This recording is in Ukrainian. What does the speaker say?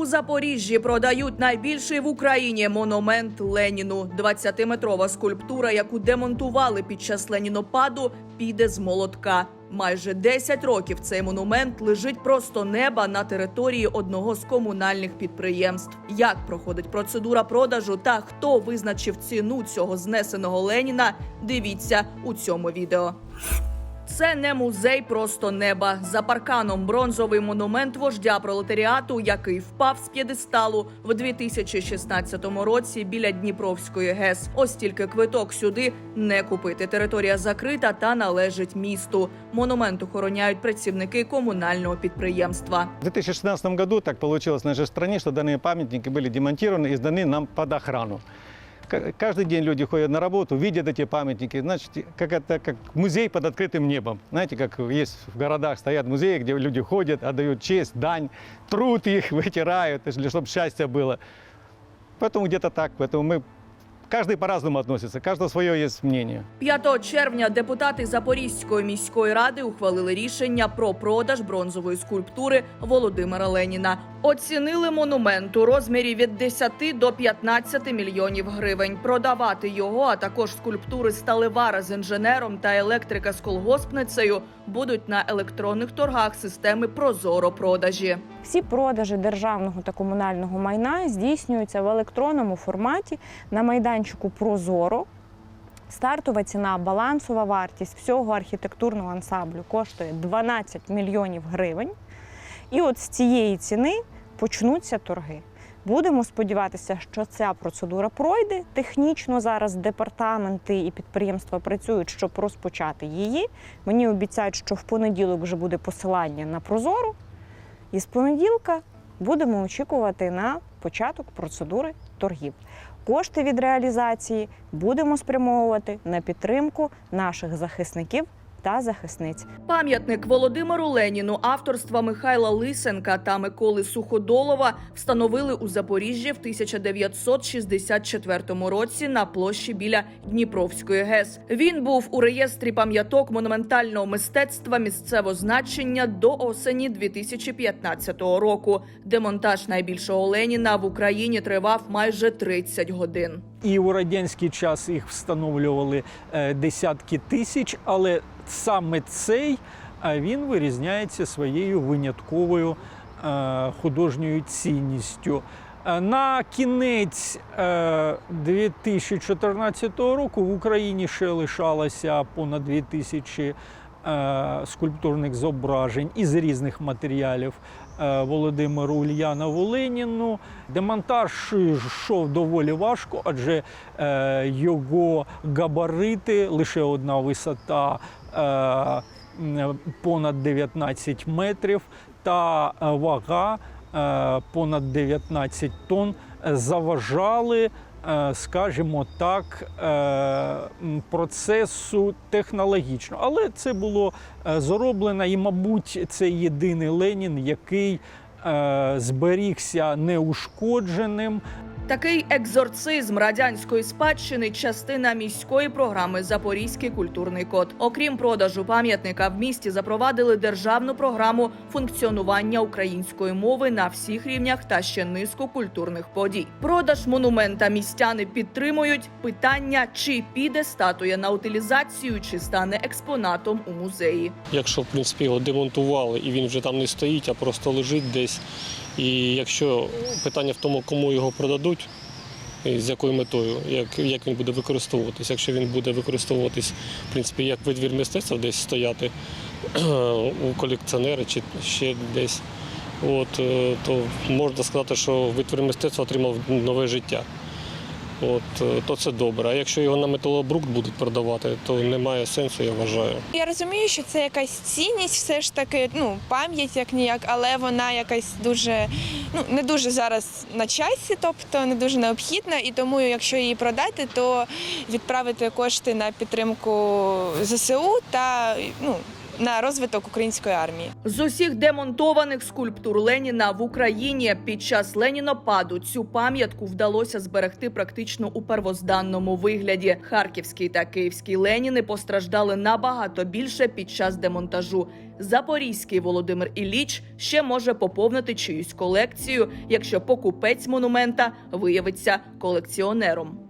У Запоріжжі продають найбільший в Україні монумент Леніну. 20-метрова скульптура, яку демонтували під час Ленінопаду, піде з молотка. Майже 10 років цей монумент лежить просто неба на території одного з комунальних підприємств. Як проходить процедура продажу та хто визначив ціну цього знесеного Леніна? Дивіться у цьому відео. Це не музей просто неба. За парканом бронзовий монумент вождя пролетаріату, який впав з п'єдесталу в 2016 році біля Дніпровської ГЕС. Ось тільки квиток сюди не купити. Територія закрита та належить місту. Монумент охороняють працівники комунального підприємства. В 2016 году так получилось в нашей стране, что данные памятники были демонтированы и сданы нам под охрану. К- Каждый день люди ходят на работу, видят эти памятники. Значит, как это как музей под открытым небом. Знаете, как есть в городах стоят музеи, где люди ходят, отдают честь, дань, труд их вытирают, чтобы счастье было. Поэтому где-то так. Поэтому мы каждый по-разному относится, у каждого свое есть мнение. 5 червня депутати Запорізької міської ради ухвалили рішення про продаж бронзової скульптури Володимира Леніна. Оцінили монумент у розмірі від 10 до 15 мільйонів гривень. Продавати його, а також скульптури сталевара з інженером та електрика з колгоспницею будуть на електронних торгах системи Прозоро продажі. Всі продажі державного та комунального майна здійснюються в електронному форматі на майданчику Прозоро. Стартова ціна, балансова вартість всього архітектурного ансамблю коштує 12 мільйонів гривень. І от з цієї ціни почнуться торги. Будемо сподіватися, що ця процедура пройде. Технічно зараз департаменти і підприємства працюють, щоб розпочати її. Мені обіцяють, що в понеділок вже буде посилання на Прозоро. І з понеділка будемо очікувати на початок процедури торгів. Кошти від реалізації будемо спрямовувати на підтримку наших захисників та захисниць. Пам'ятник Володимиру Леніну авторства Михайла Лисенка та Миколи Суходолова встановили у Запоріжжі в 1964 році на площі біля Дніпровської ГЕС. Він був у реєстрі пам'яток монументального мистецтва місцевого значення до осені 2015 року. Демонтаж найбільшого Леніна в Україні тривав майже 30 годин. І у радянський час їх встановлювали е, десятки тисяч, але саме цей е, він вирізняється своєю винятковою е, художньою цінністю. Е, На кінець е, 2014 року в Україні ще лишалося понад 2000 е, скульптурних зображень із різних матеріалів е, Володимиру Ульянову Леніну. Демонтаж йшов доволі важко, адже е, його габарити лише одна висота е, понад 19 метрів та е, вага е, понад 19 тонн е, заважали. Е, Скажімо так, е, процесу технологічно, але це було е, зроблено, і, мабуть, це єдиний Ленін, який зберігся неушкодженим. Такий екзорцизм радянської спадщини частина міської програми Запорізький культурний код. Окрім продажу пам'ятника, в місті запровадили державну програму функціонування української мови на всіх рівнях та ще низку культурних подій. Продаж монумента містяни підтримують. Питання чи піде статуя на утилізацію, чи стане експонатом у музеї. Якщо в принципі його демонтували і він вже там не стоїть, а просто лежить десь. І якщо питання в тому, кому його продадуть, і з якою метою, як, як він буде використовуватись. Якщо він буде використовуватись, в принципі, як витвір мистецтва десь стояти у колекціонера чи ще десь, от, е, то можна сказати, що витвір мистецтва отримав нове життя. От, е, то це добре. А якщо його на металобрухт будуть продавати, то немає сенсу, я вважаю. Я розумію, що це якась цінність, все ж таки, ну, пам'ять як ніяк, але вона якась дуже, ну не дуже зараз на часі, тобто не дуже необхідна. І тому, якщо її продати, то відправити кошти на підтримку ЗСУ та ну. На розвиток української армії. З усіх демонтованих скульптур Леніна в Україні під час Ленінопаду цю пам'ятку вдалося зберегти практично у первозданному вигляді. Харківський та київський Леніни постраждали набагато більше під час демонтажу. Запорізький Володимир Ілліч ще може поповнити чиюсь колекцію, якщо покупець монумента виявиться колекціонером.